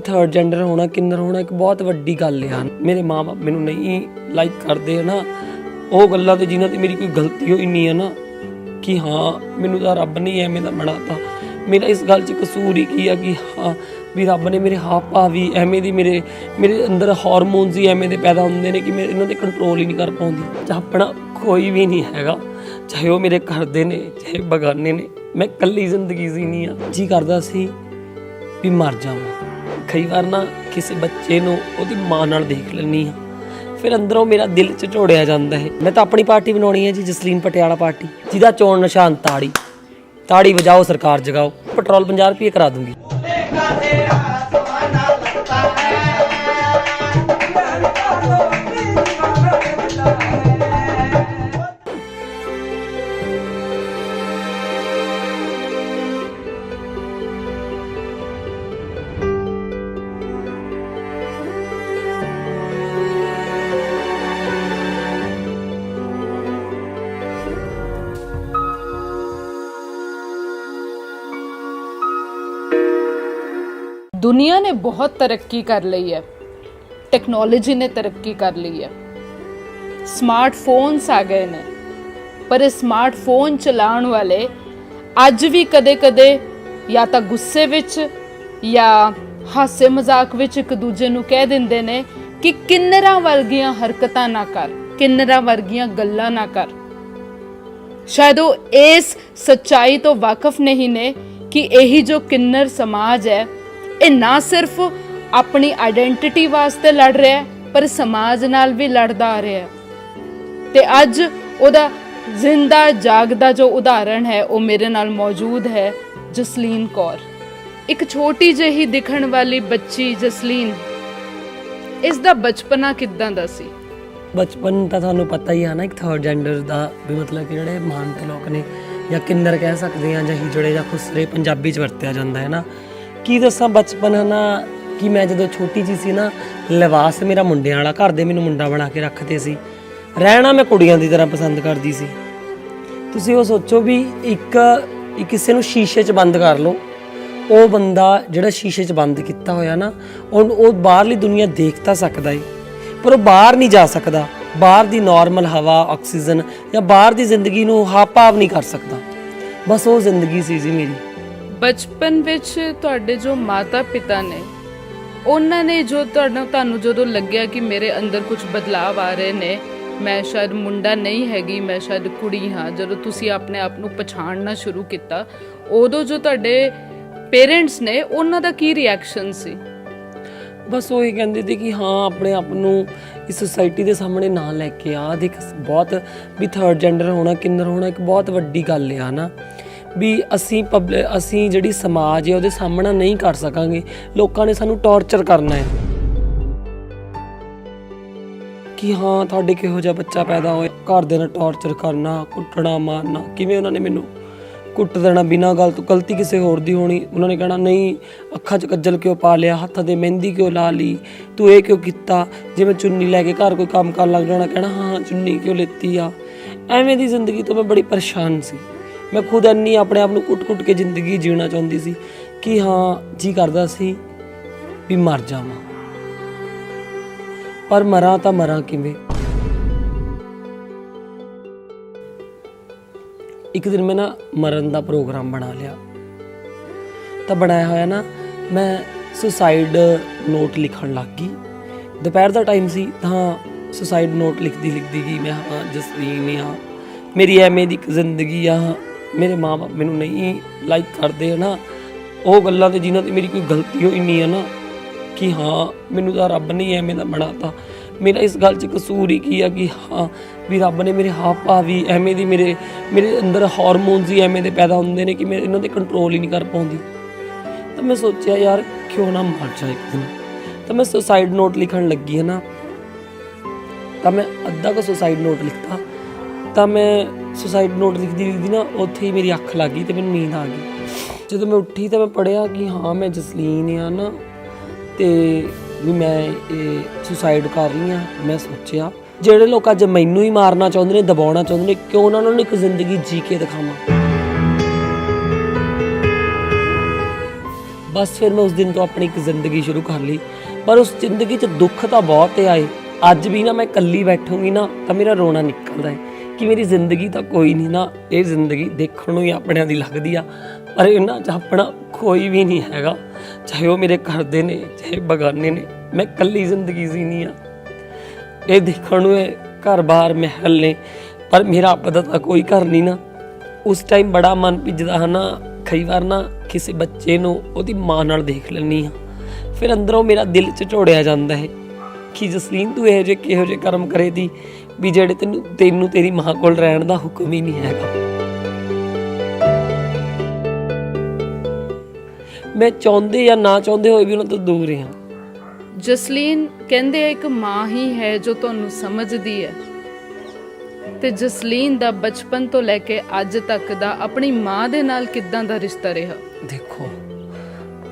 Third gender ਹੋਣਾ, ਕਿੰਨਰ ਹੋਣਾ, ਇੱਕ ਬਹੁਤ ਵੱਡੀ ਗੱਲ ਆ। ਮੇਰੇ ਮਾਪੇ ਮੈਨੂੰ ਨਹੀਂ ਲਾਈਕ ਕਰਦੇ, ਹਨਾ। ਉਹ ਗੱਲਾਂ ਤੇ ਜਿਨ੍ਹਾਂ ਤੇ ਮੇਰੀ ਕੋਈ ਗਲਤੀ ਹੋਈ ਨਹੀਂ ਹੈ ਨਾ, ਕਿ ਹਾਂ, ਮੈਨੂੰ ਤਾਂ ਰੱਬ ਨੇ ਐਵੇਂ ਦਾ ਬਣਾਤਾ। ਮੇਰਾ ਇਸ ਗੱਲ 'ਚ ਕਸੂਰ ਹੀ ਕੀ ਆ ਕਿ ਹਾਂ, ਵੀ ਰੱਬ ਨੇ ਮੇਰੇ ਹਾਵ ਭਾਵ ਵੀ ਐਵੇਂ ਦੀ ਮੇਰੇ ਮੇਰੇ ਅੰਦਰ ਹਾਰਮੋਨਸ ਹੀ ਐਵੇਂ ਦੇ ਪੈਦਾ ਹੁੰਦੇ ਨੇ ਕਿ ਮੈਂ ਇਹਨਾਂ ਤੇ ਕੰਟਰੋਲ ਹੀ ਨਹੀਂ ਕਰ ਪਾਉਂਦੀ। ਜਾਂ ਆਪਣਾ ਕੋਈ ਵੀ ਨਹੀਂ ਹੈਗਾ, ਚਾਹੇ ਉਹ ਮੇਰੇ ਘਰ ਦੇ ਨੇ, ਚਾਹੇ ਬਗਾਨੇ ਨੇ, ਮੈਂ ਇਕੱਲੀ ਜ਼ਿੰਦਗੀ ਜੀਣੀ ਆ। ਜੀ ਕਰਦਾ ਸੀ ਵੀ ਮਰ ਜਾਵਾਂ। ਕਈ ਵਾਰ ਨਾ ਕਿਸੇ ਬੱਚੇ ਨੂੰ ਉਹਦੀ ਮਾਂ ਨਾਲ ਦੇਖ ਲੈਂਦੀ ਆ ਫਿਰ ਅੰਦਰੋਂ ਮੇਰਾ ਦਿਲ ਝੋੜਿਆ ਜਾਂਦਾ ਹੈ। ਮੈਂ ਤਾਂ ਆਪਣੀ ਪਾਰਟੀ ਬਣਾਉਣੀ ਹੈ ਜੀ, ਜਸਲੀਨ ਪਟਿਆਲਾ ਪਾਰਟੀ। ਜਿਹਦਾ ਚੋਣ ਨਿਸ਼ਾਨ ਤਾੜੀ। ਤਾੜੀ ਵਜਾਓ, ਸਰਕਾਰ ਜਗਾਓ। ਪੈਟਰੋਲ 50 ਰੁਪਏ ਕਰਾ ਦੂੰਗੀ। ਦੁਨੀਆ ਨੇ ਬਹੁਤ ਤਰੱਕੀ ਕਰ ਲਈ ਹੈ। ਟੈਕਨੋਲੋਜੀ ਨੇ ਤਰੱਕੀ ਕਰ ਲਈ ਹੈ। ਸਮਾਰਟਫੋਨਸ ਆ ਗਏ ਨੇ। ਪਰ ਇਹ ਸਮਾਰਟਫੋਨ ਚਲਾਉਣ ਵਾਲੇ ਅੱਜ ਵੀ ਕਦੇ-ਕਦੇ ਜਾਂ ਤਾਂ ਗੁੱਸੇ ਵਿੱਚ ਜਾਂ ਹਾਸੇ ਮਜ਼ਾਕ ਵਿੱਚ ਇੱਕ ਦੂਜੇ ਨੂੰ ਕਹਿ ਦਿੰਦੇ ਨੇ ਕਿ ਕਿੰਨਰਾਂ ਵਰਗੀਆਂ ਹਰਕਤਾਂ ਨਾ ਕਰ, ਕਿੰਨਰਾਂ ਵਰਗੀਆਂ ਗੱਲਾਂ ਨਾ ਕਰ। ਸ਼ਾਇਦ ਉਹ ਇਸ ਸੱਚਾਈ ਤੋਂ ਵਾਕਿਫ ਨਹੀਂ ਨੇ ਕਿ ਇਹੀ ਜੋ ਕਿੰਨਰ ਸਮਾਜ ਹੈ ਇਹ ਨਾ ਸਿਰਫ ਆਪਣੀ ਆਇਡੈਂਟੀਟੀ ਵਾਸਤੇ ਲੜ ਰਿਹਾ ਹੈ, ਪਰ ਸਮਾਜ ਨਾਲ ਵੀ ਲੜਦਾ ਆ ਰਿਹਾ ਹੈ। ਤੇ ਅੱਜ ਉਹਦਾ ਜ਼ਿੰਦਾ ਜਾਗਦਾ ਜੋ ਉਦਾਹਰਣ ਹੈ, ਉਹ ਮੇਰੇ ਨਾਲ ਮੌਜੂਦ ਹੈ, ਜਸਲੀਨ ਕੌਰ। ਇੱਕ ਛੋਟੀ ਜਿਹੀ ਦਿਖਣ ਵਾਲੀ ਬੱਚੀ ਜਸਲੀਨ ਇਸ ਦਾ ਬਚਪਨਾ ਕਿੱਦਾਂ ਦਾ ਸੀ? ਬਚਪਨ ਤਾਂ ਤੁਹਾਨੂੰ ਪਤਾ ਹੀ ਆ ਨਾ, ਇੱਕ ਥਰਡ ਜੈਂਡਰ ਦਾ ਵੀ ਮਤਲਬ ਕਿ ਜਿਹੜੇ ਮਾਨਤੇ ਲੋਕ ਨੇ ਜਾਂ ਕਿੰਨਰ ਕਹਿ ਸਕਦੇ ਆ ਜਾਂ ਹਿਜੜੇ ਜਾਂ ਖੁਸਰੇ ਪੰਜਾਬੀ ਚ ਵਰਤਿਆ ਜਾਂਦਾ ਹੈ ਨਾ। ਕੀ ਦੱਸਾਂ ਬਚਪਨ ਹੈ ਨਾ ਕਿ ਮੈਂ ਜਦੋਂ ਛੋਟੀ ਜੀ ਸੀ ਨਾ, ਲਿਵਾਸ ਮੇਰਾ ਮੁੰਡਿਆਂ ਵਾਲਾ ਘਰ ਦੇ ਮੈਨੂੰ ਮੁੰਡਾ ਬਣਾ ਕੇ ਰੱਖਦੇ ਸੀ। ਰਹਿਣਾ ਮੈਂ ਕੁੜੀਆਂ ਦੀ ਤਰ੍ਹਾਂ ਪਸੰਦ ਕਰਦੀ ਸੀ। ਤੁਸੀਂ ਉਹ ਸੋਚੋ ਵੀ ਇੱਕ ਕਿਸੇ ਨੂੰ ਸ਼ੀਸ਼ੇ 'ਚ ਬੰਦ ਕਰ ਲਓ। ਉਹ ਬੰਦਾ ਜਿਹੜਾ ਸ਼ੀਸ਼ੇ 'ਚ ਬੰਦ ਕੀਤਾ ਹੋਇਆ ਨਾ ਉਹ ਉਹ ਬਾਹਰਲੀ ਦੁਨੀਆ ਦੇਖ ਤਾਂ ਸਕਦਾ ਏ। ਪਰ ਉਹ ਬਾਹਰ ਨਹੀਂ ਜਾ ਸਕਦਾ। ਬਾਹਰ ਦੀ ਨਾਰਮਲ ਹਵਾ ਆਕਸੀਜਨ ਜਾਂ ਬਾਹਰ ਦੀ ਜ਼ਿੰਦਗੀ ਨੂੰ ਹਾਵ ਨਹੀਂ ਕਰ ਸਕਦਾ। ਬਸ ਉਹ ਜ਼ਿੰਦਗੀ ਸੀ ਜੀ ਮੇਰੀ। ਬਚਪਨ ਵਿੱਚ ਤੁਹਾਡੇ ਜੋ ਮਾਤਾ ਪਿਤਾ ਨੇ, ਉਹਨਾਂ ਨੇ ਜੋ ਤੁਹਾਨੂੰ ਤੁਹਾਨੂੰ ਜਦੋਂ ਲੱਗਿਆ ਕਿ ਮੇਰੇ ਅੰਦਰ ਕੁਝ ਬਦਲਾਅ ਆ ਰਹੇ ਨੇ, ਮੈਂ ਸ਼ਾਇਦ ਮੁੰਡਾ ਨਹੀਂ ਹੈਗੀ, ਮੈਂ ਸ਼ਾਇਦ ਕੁੜੀ ਹਾਂ, ਜਦੋਂ ਤੁਸੀਂ ਆਪਣੇ ਆਪ ਨੂੰ ਪਛਾਣਨਾ ਸ਼ੁਰੂ ਕੀਤਾ, ਉਦੋਂ ਜੋ ਤੁਹਾਡੇ ਪੇਰੈਂਟਸ ਨੇ, ਉਹਨਾਂ ਦਾ ਕੀ ਰਿਐਕਸ਼ਨ ਸੀ? ਬਸ ਉਹ ਹੀ ਕਹਿੰਦੇ ਸੀ ਕਿ ਹਾਂ, ਆਪਣੇ ਆਪ ਨੂੰ ਇਸ ਸੋਸਾਇਟੀ ਦੇ ਸਾਹਮਣੇ ਨਾ ਲੈ ਕੇ ਆ। ਦੇਖ, ਬਹੁਤ ਵੀ ਥਰਡ ਜੈਂਡਰ ਹੋਣਾ, ਕਿੰਨਰ ਹੋਣਾ, ਇੱਕ ਬਹੁਤ ਵੱਡੀ ਗੱਲ ਆ ਨਾ ਵੀ ਅਸੀਂ ਪਬਲਿਕ ਅਸੀਂ ਜਿਹੜੀ ਸਮਾਜ ਹੈ ਉਹਦੇ ਸਾਹਮਣਾ ਨਹੀਂ ਕਰ ਸਕਾਂਗੇ। ਲੋਕਾਂ ਨੇ ਸਾਨੂੰ ਟੌਰਚਰ ਕਰਨਾ ਹੈ। ਕਿ ਹਾਂ, ਤੁਹਾਡੇ ਕਿਹੋ ਜਿਹਾ ਬੱਚਾ ਪੈਦਾ ਹੋਇਆ। ਘਰ ਦੇ ਨਾਲ ਟੌਰਚਰ ਕਰਨਾ, ਕੁੱਟਣਾ, ਮਾਰਨਾ। ਕਿਵੇਂ ਉਹਨਾਂ ਨੇ ਮੈਨੂੰ ਕੁੱਟ ਦੇਣਾ ਬਿਨਾਂ ਗੱਲ ਤੋਂ? ਗਲਤੀ ਕਿਸੇ ਹੋਰ ਦੀ ਹੋਣੀ। ਉਹਨਾਂ ਨੇ ਕਹਿਣਾ, ਨਹੀਂ, ਅੱਖਾਂ 'ਚ ਕੱਜਲ ਕਿਉਂ ਪਾ ਲਿਆ? ਹੱਥਾਂ ਤੇ ਮਹਿੰਦੀ ਕਿਉਂ ਲਾ ਲਈ? ਤੂੰ ਇਹ ਕਿਉਂ ਕੀਤਾ? ਜੇ ਮੈਂ ਚੁੰਨੀ ਲੈ ਕੇ ਘਰ ਕੋਈ ਕੰਮ ਕਰਨ ਲੱਗ ਜਾਣਾ, ਕਹਿਣਾ ਹਾਂ, ਚੁੰਨੀ ਕਿਉਂ ਲੈਤੀ ਆ? ਐਵੇਂ ਦੀ ਜ਼ਿੰਦਗੀ ਤੋਂ ਮੈਂ ਬੜੀ ਪਰੇਸ਼ਾਨ ਸੀ। ਮੈਂ ਖੁਦ ਇੰਨੀ ਆਪਣੇ ਆਪ ਨੂੰ ਕੁੱਟ-ਕੁੱਟ ਕੇ ਜ਼ਿੰਦਗੀ ਜੀਣਾ ਚਾਹੁੰਦੀ ਸੀ ਕਿ ਹਾਂ, ਜੀ ਕਰਦਾ ਸੀ ਵੀ ਮਰ ਜਾਵਾਂ। ਪਰ ਮਰਾਂ ਤਾਂ ਮਰਾਂ ਕਿਵੇਂ? ਇੱਕ ਦਿਨ ਮੈਂ ਨਾ ਮਰਨ ਦਾ ਪ੍ਰੋਗਰਾਮ ਬਣਾ ਲਿਆ। ਤਾਂ ਬਣਾਇਆ ਹੋਇਆ ਨਾ, ਮੈਂ ਸੁਸਾਈਡ ਨੋਟ ਲਿਖਣ ਲੱਗ ਗਈ। ਦੁਪਹਿਰ ਦਾ ਟਾਈਮ ਸੀ, ਤਾਂ ਸੁਸਾਈਡ ਨੋਟ ਲਿਖਦੀ ਲਿਖਦੀ ਗਈ ਮੈਂ, ਹਾਂ, ਜਸਲੀਨ ਆ ਮੇਰੀ ਐਵੇਂ ਦੀ ਜ਼ਿੰਦਗੀ ਆ ਮੇਰੇ ਮਾਪੇ ਮੈਨੂੰ ਨਹੀਂ ਲਾਈਕ ਕਰਦੇ ਹੈ ਨਾ ਉਹ ਗੱਲਾਂ ਤੇ ਜਿਨ੍ਹਾਂ ਤੇ ਮੇਰੀ ਕੋਈ ਗਲਤੀ ਹੋਈ ਨਹੀਂ ਹੈ ਨਾ ਕਿ ਹਾਂ, ਮੈਨੂੰ ਤਾਂ ਰੱਬ ਨੇ ਐਵੇਂ ਦਾ ਬਣਾਤਾ। ਮੇਰਾ ਇਸ ਗੱਲ 'ਚ ਕਸੂਰ ਹੀ ਕੀ ਆ ਕਿ ਹਾਂ, ਵੀ ਰੱਬ ਨੇ ਮੇਰੇ ਹਾਵ ਭਾਵ ਵੀ ਐਵੇਂ ਦੀ ਮੇਰੇ ਮੇਰੇ ਅੰਦਰ ਹਾਰਮੋਨਸ ਹੀ ਐਵੇਂ ਦੇ ਪੈਦਾ ਹੁੰਦੇ ਨੇ ਕਿ ਮੈਂ ਇਹਨਾਂ ਤੇ ਕੰਟਰੋਲ ਹੀ ਨਹੀਂ ਕਰ ਪਾਉਂਦੀ। ਤਾਂ ਮੈਂ ਸੋਚਿਆ, ਯਾਰ, ਕਿਉਂ ਨਾ ਮਰ ਜਾ ਇੱਕ ਦਿਨ? ਤਾਂ ਮੈਂ ਸੁਸਾਈਡ ਨੋਟ ਲਿਖਣ ਲੱਗੀ ਹੈ ਨਾ ਤਾਂ ਮੈਂ ਅੱਧਾ ਕੁ ਸੁਸਾਈਡ ਨੋਟ ਲਿਖਤਾ। ਤਾਂ ਮੈਂ ਸੁਸਾਈਡ ਨੋਟ ਲਿਖਦੀ ਲਿਖਦੀ ਨਾ ਉੱਥੇ ਹੀ ਮੇਰੀ ਅੱਖ ਲੱਗ ਗਈ ਤੇ ਮੈਨੂੰ ਨੀਂਦ ਆ ਗਈ। ਜਦੋਂ ਮੈਂ ਉੱਠੀ ਤਾਂ ਮੈਂ ਪੜਿਆ ਕਿ ਹਾਂ, ਮੈਂ ਜਸਲੀਨ ਆ ਨਾ ਤੇ ਵੀ ਮੈਂ ਇਹ ਸੁਸਾਈਡ ਕਰ ਰਹੀ ਆ ਮੈਂ ਸੋਚਿਆ। ਜਿਹੜੇ ਲੋਕ ਅੱਜ ਮੈਨੂੰ ਹੀ ਮਾਰਨਾ ਚਾਹੁੰਦੇ ਨੇ, ਦਬਾਉਣਾ ਚਾਹੁੰਦੇ ਨੇ, ਕਿਉਂ ਨਾ ਉਹਨਾਂ ਨੂੰ ਇੱਕ ਜ਼ਿੰਦਗੀ ਜੀ ਕੇ ਦਿਖਾਵਾਂ। ਬਸ ਫਿਰ ਮੈਂ ਉਸ ਦਿਨ ਤੋਂ ਆਪਣੀ ਇੱਕ ਜ਼ਿੰਦਗੀ ਸ਼ੁਰੂ ਕਰ ਲਈ। ਪਰ ਉਸ ਜ਼ਿੰਦਗੀ 'ਚ ਦੁੱਖ ਤਾਂ ਬਹੁਤ ਆਏ ਅੱਜ ਵੀ ਨਾ ਮੈਂ ਇਕੱਲੀ ਬੈਠੂੰਗੀ ਨਾ, ਤਾਂ ਮੇਰਾ ਰੋਣਾ ਨਿਕਲਦਾ ਹੈ। ਕਿ ਮੇਰੀ ਜ਼ਿੰਦਗੀ ਤਾਂ ਕੋਈ ਨਹੀਂ ਨਾ, ਇਹ ਜ਼ਿੰਦਗੀ ਦੇਖਣ ਨੂੰ ਹੀ ਆਪਣਿਆਂ ਦੀ ਲੱਗਦੀ ਆ, ਪਰ ਇਹਨਾਂ 'ਚ ਆਪਣਾ ਕੋਈ ਵੀ ਨਹੀਂ ਹੈਗਾ। ਚਾਹੇ ਉਹ ਮੇਰੇ ਘਰ ਦੇ ਨੇ, ਚਾਹੇ ਬਗਾਨੇ ਨੇ, ਮੈਂ ਇਕੱਲੀ ਜ਼ਿੰਦਗੀ ਜੀਣੀ ਆ। ਇਹ ਦੇਖਣ ਨੂੰ ਇਹ ਘਰ-ਬਾਰ ਮਹਿਲ ਨੇ, ਪਰ ਮੇਰਾ ਆਪਦਾ ਤਾਂ ਕੋਈ ਘਰ ਨਹੀਂ ਨਾ। ਉਸ ਟਾਈਮ ਬੜਾ ਮਨ ਭਿੱਜਦਾ ਹੈ ਨਾ, ਕਈ ਵਾਰ ਨਾ ਕਿਸੇ ਬੱਚੇ ਨੂੰ ਉਹਦੀ ਮਾਂ ਨਾਲ ਦੇਖ ਲੈਂਦੀ ਆ ਫਿਰ ਅੰਦਰੋਂ ਮੇਰਾ ਦਿਲ ਝਟੋੜਿਆ ਜਾਂਦਾ ਹੈ ਕਿ ਜਸਲੀਨ ਤੂੰ ਇਹੋ ਜਿਹੇ ਕਿਹੋ ਜਿਹੇ ਕਰਮ ਕਰੇ ਦੀ ਵੀ ਜਿਹੜੇ ਤੈਨੂੰ ਤੈਨੂੰ ਤੇਰੀ ਮਾਂ ਕੋਲ ਰਹਿਣ ਦਾ ਹੁਕਮ ਹੀ ਨਹੀਂ ਹੈਗਾ? ਮੈਂ ਚਾਹੁੰਦੇ ਜਾਂ ਨਾ ਚਾਹੁੰਦੇ ਹੋਏ ਵੀ ਉਹਨਾਂ ਤੋਂ ਦੂਰ ਹਾਂ ਜਸਲੀਨ ਕਹਿੰਦੇ ਇੱਕ ਮਾਂ ਹੀ ਹੈ ਜੋ ਤੁਹਾਨੂੰ ਸਮਝਦੀ ਹੈ। ਤੇ ਜਸਲੀਨ ਦਾ ਬਚਪਨ ਤੋਂ ਲੈ ਕੇ ਅੱਜ ਤੱਕ ਦਾ ਆਪਣੀ ਮਾਂ ਦੇ ਨਾਲ ਕਿੱਦਾਂ ਦਾ ਰਿਸ਼ਤਾ ਰਿਹਾ? ਦੇਖੋ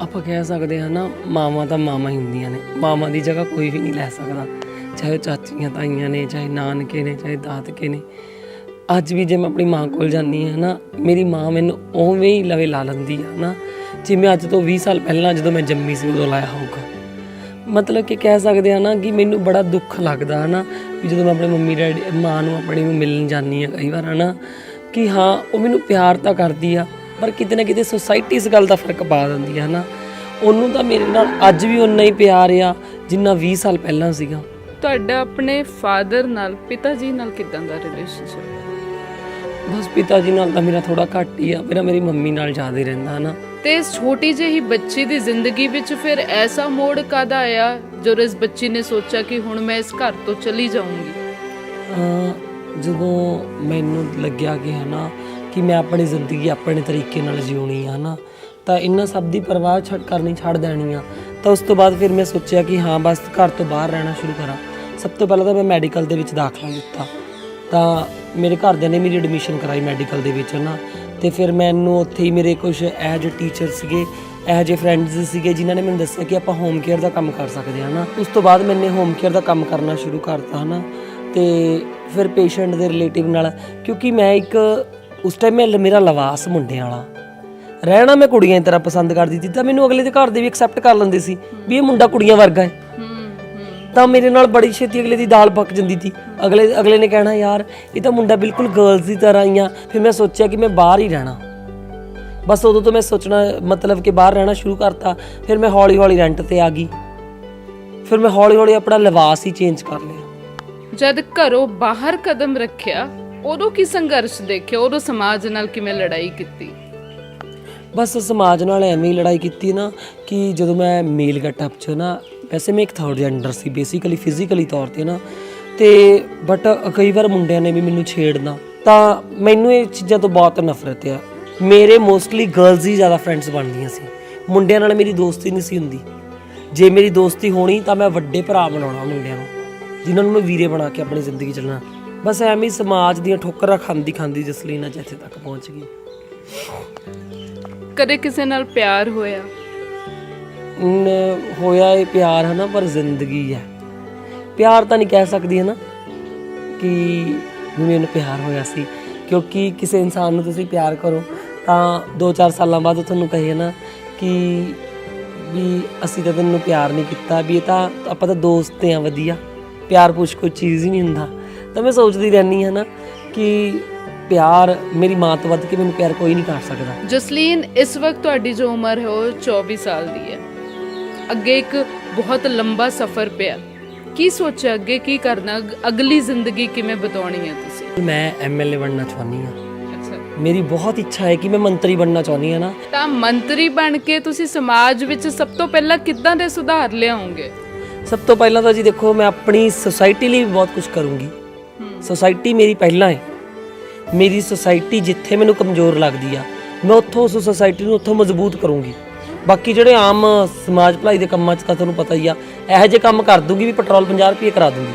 ਆਪਾਂ ਕਹਿ ਸਕਦੇ ਹਾਂ ਨਾ, ਮਾਵਾਂ ਤਾਂ ਮਾਵਾਂ ਹੀ ਹੁੰਦੀਆਂ ਨੇ। ਮਾਵਾਂ ਦੀ ਜਗ੍ਹਾ ਕੋਈ ਵੀ ਨਹੀਂ ਲੈ ਸਕਦਾ। ਚਾਹੇ ਉਹ ਚਾਚੀਆਂ, ਤਾਈਆਂ ਨੇ, ਚਾਹੇ ਨਾਨਕੇ ਨੇ, ਚਾਹੇ ਦਾਦਕੇ ਨੇ। ਅੱਜ ਵੀ ਜੇ ਮੈਂ ਆਪਣੀ ਮਾਂ ਕੋਲ ਜਾਂਦੀ ਹਾਂ ਨਾ, ਮੇਰੀ ਮਾਂ ਮੈਨੂੰ ਉਵੇਂ ਹੀ ਲਵੇ ਲਾ ਲੈਂਦੀ ਆ ਨਾ ਜਿਵੇਂ ਅੱਜ ਤੋਂ 20 ਸਾਲ ਪਹਿਲਾਂ ਜਦੋਂ ਮੈਂ ਜੰਮੀ ਸੀ ਉਦੋਂ ਲਾਇਆ ਹੋਊਗਾ। ਮਤਲਬ ਕਿ ਕਹਿ ਸਕਦੇ ਆ ਨਾ ਕਿ ਮੈਨੂੰ ਬੜਾ ਦੁੱਖ ਲੱਗਦਾ ਹੈ ਨਾ, ਵੀ ਜਦੋਂ ਮੈਂ ਆਪਣੇ ਮੰਮੀ ਡੈਡੀ, ਮਾਂ ਨੂੰ ਆਪਣੀ ਨੂੰ ਮਿਲਣ ਜਾਂਦੀ ਆ ਕਈ ਵਾਰ ਹਨਾ, ਕਿ ਹਾਂ, ਉਹ ਮੈਨੂੰ ਪਿਆਰ ਤਾਂ ਕਰਦੀ ਆ ਪਰ ਕਿਤੇ ਨਾ ਕਿਤੇ ਸੋਸਾਇਟੀ ਇਸ ਗੱਲ ਦਾ ਫ਼ਰਕ ਪਾ ਦਿੰਦੀ ਆ ਹਨਾ? ਉਹਨੂੰ ਤਾਂ ਮੇਰੇ ਨਾਲ ਅੱਜ ਵੀ ਉਨਾ ਹੀ ਪਿਆਰ ਆ ਜਿੰਨਾ 20 ਸਾਲ ਪਹਿਲਾਂ ਸੀਗਾ। ਤੁਹਾਡਾ ਆਪਣੇ ਫਾਦਰ ਨਾਲ ਪਿਤਾ ਜੀ ਨਾਲ ਕਿੱਦਾਂ ਦਾ ਰਿਲੇਸ਼ਨਸ਼ਿਪ ਬਸ ਪਿਤਾ ਜੀ ਨਾਲ ਤਾਂ ਮੇਰਾ ਥੋੜਾ ਘੱਟ ਹੀ ਆ ਮੇਰਾ ਮੇਰੀ ਮੰਮੀ ਨਾਲ ਜ਼ਿਆਦਾ ਹੀ ਰਹਿੰਦਾ ਹਨਾ? ਤੇ ਇਸ ਛੋਟੀ ਜਿਹੀ ਬੱਚੀ ਦੀ ਜ਼ਿੰਦਗੀ ਵਿੱਚ ਫਿਰ ਐਸਾ ਮੋੜ ਕਦ ਆਇਆ ਜਦੋਂ ਇਸ ਬੱਚੀ ਨੇ ਸੋਚਿਆ ਕਿ ਹੁਣ ਮੈਂ ਇਸ ਘਰ ਤੋਂ ਚਲੀ ਜਾਊਂਗੀ? ਅਹ ਜਦੋਂ ਮੈਨੂੰ ਲੱਗਿਆ ਕਿ ਹਨਾ ਕਿ ਮੈਂ ਆਪਣੀ ਜ਼ਿੰਦਗੀ ਆਪਣੇ ਤਰੀਕੇ ਨਾਲ ਜਿਉਣੀ ਆ, ਹਨਾ? ਤਾਂ ਇਹਨਾਂ ਸਭ ਦੀ ਪਰਵਾਹ ਛੱਡ ਕਰਨੀ ਛੱਡ ਦੇਣੀ ਆ। ਤਾਂ ਉਸ ਤੋਂ ਬਾਅਦ ਫਿਰ ਮੈਂ ਸੋਚਿਆ ਕਿ ਹਾਂ, ਬਸ ਘਰ ਤੋਂ ਬਾਹਰ ਰਹਿਣਾ ਸ਼ੁਰੂ ਕਰਾਂ। ਸਭ ਤੋਂ ਪਹਿਲਾਂ ਤਾਂ ਮੈਂ ਮੈਡੀਕਲ ਦੇ ਵਿੱਚ ਦਾਖਲਾ ਲਿੱਤਾ। ਤਾਂ ਮੇਰੇ ਘਰਦਿਆਂ ਨੇ ਮੇਰੀ ਐਡਮਿਸ਼ਨ ਕਰਾਈ ਮੈਡੀਕਲ ਦੇ ਵਿੱਚ ਨਾ ਤੇ ਫਿਰ ਮੈਨੂੰ ਉੱਥੇ ਹੀ ਮੇਰੇ ਕੁਝ ਇਹੋ ਜਿਹੇ ਟੀਚਰ ਸੀਗੇ, ਇਹੋ ਜਿਹੇ ਫਰੈਂਡਸ ਸੀਗੇ, ਜਿਨ੍ਹਾਂ ਨੇ ਮੈਨੂੰ ਦੱਸਿਆ ਕਿ ਆਪਾਂ ਹੋਮ ਕੇਅਰ ਦਾ ਕੰਮ ਕਰ ਸਕਦੇ ਹਾਂ ਨਾ ਉਸ ਤੋਂ ਬਾਅਦ ਮੈਨੇ ਹੋਮ ਕੇਅਰ ਦਾ ਕੰਮ ਕਰਨਾ ਸ਼ੁਰੂ ਕਰਤਾ, ਹਨਾ? ਤੇ ਫਿਰ ਪੇਸ਼ੈਂਟ ਦੇ ਰਿਲੇਟਿਵ ਨਾਲ, ਕਿਉਂਕਿ ਮੈਂ ਇੱਕ ਉਸ ਟਾਈਮ ਮੈਂ ਮੇਰਾ ਲਵਾਸ ਮੁੰਡਿਆਂ ਵਾਲਾ। ਰਹਿਣਾ ਮੈਂ ਕੁੜੀਆਂ ਦੀ ਤਰ੍ਹਾਂ ਪਸੰਦ ਕਰਦੀ ਸੀ ਤਾਂ ਮੈਨੂੰ ਅਗਲੇ ਦੇ ਘਰ ਦੇ ਵੀ ਐਕਸੈਪਟ ਕਰ ਲੈਂਦੇ ਸੀ ਵੀ ਇਹ ਮੁੰਡਾ ਕੁੜੀਆਂ ਵਰਗਾ ਹੈ। ਤਾਂ ਮੇਰੇ ਨਾਲ ਬੜੀ ਛੇਤੀ ਅਗਲੇ ਦੀ ਦਾਲ ਪੱਕ ਜਾਂਦੀ ਸੀ। ਅਗਲੇ ਅਗਲੇ ਨੇ ਕਹਿਣਾ ਯਾਰ ਇਹ ਤਾਂ ਮੁੰਡਾ ਬਿਲਕੁਲ ਗਰਲਸ ਦੀ ਤਰ੍ਹਾਂ ਹੀ ਆ। ਫਿਰ ਮੈਂ ਸੋਚਿਆ ਕਿ ਮੈਂ ਬਾਹਰ ਹੀ ਰਹਿਣਾ। ਬਸ ਉਦੋਂ ਤੋਂ ਮੈਂ ਸੋਚਣਾ ਮਤਲਬ ਕਿ ਬਾਹਰ ਰਹਿਣਾ ਸ਼ੁਰੂ ਕਰਤਾ। ਫਿਰ ਮੈਂ ਹੌਲੀ ਹੌਲੀ ਰੈਂਟ ਤੇ ਆ ਗਈ। ਫਿਰ ਮੈਂ ਹੌਲੀ ਹੌਲੀ ਆਪਣਾ ਲਿਬਾਸ ਹੀ ਚੇਂਜ ਕਰ ਲਿਆ। ਜਦ ਘਰੋਂ ਬਾਹਰ ਕਦਮ ਰੱਖਿਆ ਉਦੋਂ ਕੀ ਸੰਘਰਸ਼ ਦੇਖਿਆ? ਉਦੋਂ ਸਮਾਜ ਨਾਲ ਕਿਵੇਂ ਲੜਾਈ ਕੀਤੀ? ਬਸ ਸਮਾਜ ਨਾਲ ਐਵੇਂ ਹੀ ਲੜਾਈ ਕੀਤੀ ਨਾ ਕਿ ਜਦੋਂ ਮੈਂ ਮੇਲ ਗੈਟਅਪ 'ਚ ਨਾ, ਵੈਸੇ ਮੈਂ ਇੱਕ ਥਰਡ ਜੈਂਡਰ ਸੀ ਬੇਸਿਕਲੀ ਫਿਜ਼ੀਕਲੀ ਤੌਰ ਤੇ ਨਾ, ਤੇ ਬਟ ਕਈ ਵਾਰ ਮੁੰਡਿਆਂ ਨੇ ਵੀ ਮੈਨੂੰ ਛੇੜਨਾ, ਤਾਂ ਮੈਨੂੰ ਇਹ ਚੀਜ਼ਾਂ ਤੋਂ ਬਹੁਤ ਨਫ਼ਰਤ ਆ। ਮੇਰੇ ਮੋਸਟਲੀ ਗਰਲਜ਼ ਹੀ ਜ਼ਿਆਦਾ ਫਰੈਂਡਸ ਬਣਦੀਆਂ ਸੀ। ਮੁੰਡਿਆਂ ਨਾਲ ਮੇਰੀ ਦੋਸਤੀ ਨਹੀਂ ਸੀ ਹੁੰਦੀ। ਜੇ ਮੇਰੀ ਦੋਸਤੀ ਹੋਣੀ ਤਾਂ ਮੈਂ ਵੱਡੇ ਭਰਾ ਬਣਾਉਣਾ ਮੁੰਡਿਆਂ ਨੂੰ, ਜਿਨ੍ਹਾਂ ਨੂੰ ਮੈਂ ਵੀਰੇ ਬਣਾ ਕੇ ਆਪਣੀ ਜ਼ਿੰਦਗੀ ਚੱਲਣਾ। ਬਸ ਐਵੇਂ ਹੀ ਸਮਾਜ ਦੀਆਂ ਠੋਕਰਾਂ ਖਾਂਦੀ ਖਾਂਦੀ ਜਸਲੀਨ ਅੱਜ ਇੱਥੇ ਤੱਕ ਪਹੁੰਚ ਗਈ। ਕਦੇ ਕਿਸੇ ਨਾਲ ਪਿਆਰ ਹੋਇਆ? ਨ- ਹੋਇਆ ਇਹ ਪਿਆਰ ਹੈ ਨਾ ਪਰ ਜ਼ਿੰਦਗੀ ਹੈ। ਪਿਆਰ ਤਾਂ ਨਹੀਂ ਕਹਿ ਸਕਦੀ ਹੈ ਨਾ ਕਿ ਮੈਨੂੰ ਪਿਆਰ ਹੋਇਆ ਸੀ। ਕਿਉਂਕਿ ਕਿਸੇ ਇਨਸਾਨ ਨੂੰ ਤੁਸੀਂ ਪਿਆਰ ਕਰੋ ਤਾਂ 2-4 ਸਾਲਾਂ ਬਾਅਦ ਤੁਹਾਨੂੰ ਕਹੇ ਨਾ ਕਿ ਵੀ ਅਸੀਂ ਤਾਂ ਤੈਨੂੰ ਪਿਆਰ ਨਹੀਂ ਕੀਤਾ ਵੀ ਇਹ ਤਾਂ ਆਪਾਂ ਤਾਂ ਦੋਸਤ ਆ ਵਧੀਆ। ਪਿਆਰ ਪੁੱਛ ਕੋਈ ਚੀਜ਼ ਹੀ ਨਹੀਂ ਹੁੰਦਾ। ਤਾਂ ਮੈਂ ਸੋਚਦੀ ਰਹਿੰਦੀ ਹਾਂ ਨਾ ਕਿ ਪਿਆਰ ਮੇਰੀ ਮਾਂ ਤੋਂ ਵੱਧ ਕੇ ਮੈਨੂੰ ਪਿਆਰ ਕੋਈ ਨਹੀਂ ਕਰ ਸਕਦਾ। ਜਸਲੀਨ ਇਸ ਵਕਤ ਤੁਹਾਡੀ ਜੋ ਉਮਰ ਹੈ ਉਹ 24 ਸਾਲ ਦੀ ਹੈ। ਅੱਗੇ ਇੱਕ ਬਹੁਤ ਲੰਬਾ ਸਫ਼ਰ ਪਿਆ। ਕੀ ਸੋਚਿਆ ਅੱਗੇ? ਕੀ ਕਰਨਾ? ਅਗ- ਅਗਲੀ ਜ਼ਿੰਦਗੀ ਕਿਵੇਂ ਬਿਤਾਉਣੀ ਹੈ ਤੁਸੀਂ? ਮੈਂ ਐਮਐਲਏ ਬਣਨਾ ਚਾਹੁੰਦੀ ਹਾਂ। ਮੇਰੀ ਬਹੁਤ ਇੱਛਾ ਹੈ ਕਿ ਮੈਂ ਮੰਤਰੀ ਬਣਨਾ ਚਾਹੁੰਦੀ ਹਾਂ ਨਾ। ਤਾਂ ਮੰਤਰੀ ਬਣ ਕੇ ਤੁਸੀਂ ਸਮਾਜ ਵਿੱਚ ਸਭ ਤੋਂ ਪਹਿਲਾਂ ਕਿੱਦਾਂ ਦੇ ਸੁਧਾਰ ਲਿਆਉਂਗੇ? ਸਭ ਤੋਂ ਪਹਿਲਾਂ ਤਾਂ ਜੀ ਦੇਖੋ ਮੈਂ ਆਪਣੀ ਸੁਸਾਇਟੀ ਲਈ ਬਹੁਤ ਕੁਝ ਕਰੂੰਗੀ। ਸੁਸਾਇਟੀ ਮੇਰੀ ਪਹਿਲਾਂ ਹੈ। ਮੇਰੀ ਸੁਸਾਇਟੀ ਜਿੱਥੇ ਮੈਨੂੰ ਕਮਜ਼ੋਰ ਲੱਗਦੀ ਆ ਮੈਂ ਉੱਥੋਂ ਉਸ ਸੁਸਾਇਟੀ ਨੂੰ ਉੱਥੋਂ ਮਜ਼ਬੂਤ ਕਰੂੰਗੀ। ਬਾਕੀ ਜਿਹੜੇ ਆਮ ਸਮਾਜ ਭਲਾਈ ਦੇ ਕੰਮਾਂ 'ਚ ਤਾਂ ਤੁਹਾਨੂੰ ਪਤਾ ਹੀ ਆ ਇਹੋ ਜਿਹੇ ਕੰਮ ਕਰ ਦੂੰਗੀ ਵੀ ਪੈਟਰੋਲ 50 ਰੁਪਏ ਕਰਾ ਦੂੰਗੀ।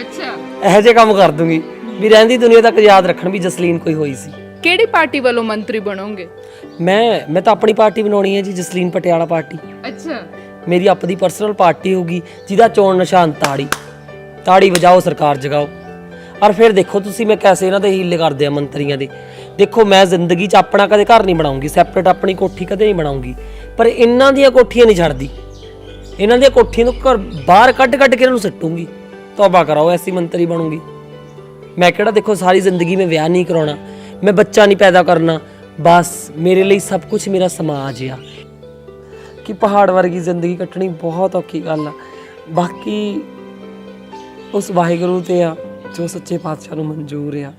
ਅੱਛਾ। ਇਹੋ ਜਿਹੇ ਕੰਮ ਕਰ ਦੂੰਗੀ ਵੀ ਰਹਿੰਦੀ ਦੁਨੀਆ ਤੱਕ ਯਾਦ ਰੱਖਣ ਵੀ ਜਸਲੀਨ ਕੋਈ ਹੋਈ ਸੀ। ਕਿਹੜੀ ਪਾਰਟੀ ਵੱਲੋਂ ਮੰਤਰੀ ਬਣੋਗੇ? ਮੈਂ ਮੈਂ ਤਾਂ ਆਪਣੀ ਪਾਰਟੀ ਬਣਾਉਣੀ ਹੈ ਜੀ ਜਸਲੀਨ ਪਟਿਆਲਾ ਪਾਰਟੀ। ਅੱਛਾ। ਮੇਰੀ ਆਪਣੀ ਪਰਸਨਲ ਪਾਰਟੀ ਹੋਗੀ ਜਿਹਦਾ ਚੋਣ ਨਿਸ਼ਾਨ ਤਾੜੀ। ਤਾੜੀ ਵਜਾਓ ਸਰਕਾਰ ਜਗਾਓ। ਔਰ ਫਿਰ ਦੇਖੋ ਤੁਸੀਂ ਮੈਂ ਕੈਸੇ ਇਹਨਾਂ ਦੇ ਹੀਲੇ ਕਰਦੇ ਆ ਮੰਤਰੀਆਂ ਦੇ। ਦੇਖੋ ਮੈਂ ਜ਼ਿੰਦਗੀ 'ਚ ਆਪਣਾ ਕਦੇ ਘਰ ਨਹੀਂ ਬਣਾਉਂਗੀ ਸੈਪਰੇਟ ਆਪਣੀ ਕੋਠੀ ਕਦੇ ਨਹੀਂ ਬਣਾਉਂਗੀ। ਪਰ ਇਹਨਾਂ ਦੀਆਂ ਕੋਠੀਆਂ ਨਹੀਂ ਛੱਡਦੀ ਇਹਨਾਂ ਦੀਆਂ ਕੋਠੀਆਂ ਨੂੰ ਘਰ ਬਾਹਰ ਕੱਢ ਕੱਢ ਕੇ ਇਹਨਾਂ ਨੂੰ ਸੱਟੂਗੀ। ਤੌਬਾ ਕਰਾਓ, ਐਸੀ ਮੰਤਰੀ ਬਣੂਗੀ। ਮੈਂ ਕਿਹੜਾ ਦੇਖੋ ਸਾਰੀ ਜ਼ਿੰਦਗੀ ਮੈਂ ਵਿਆਹ ਨਹੀਂ ਕਰਾਉਣਾ। ਮੈਂ ਬੱਚਾ ਨਹੀਂ ਪੈਦਾ ਕਰਨਾ। ਬਸ ਮੇਰੇ ਲਈ ਸਭ ਕੁਝ ਮੇਰਾ ਸਮਾਜ ਆ। ਕਿ ਪਹਾੜ ਵਰਗੀ ਜ਼ਿੰਦਗੀ ਕੱਟਣੀ ਬਹੁਤ ਔਖੀ ਗੱਲ ਆ। ਬਾਕੀ ਉਸ ਵਾਹਿਗੁਰੂ ਤੇ ਆ। ਜੋ ਸੱਚੇ ਪਾਤਸ਼ਾਹ ਨੂੰ ਮਨਜ਼ੂਰ ਆ।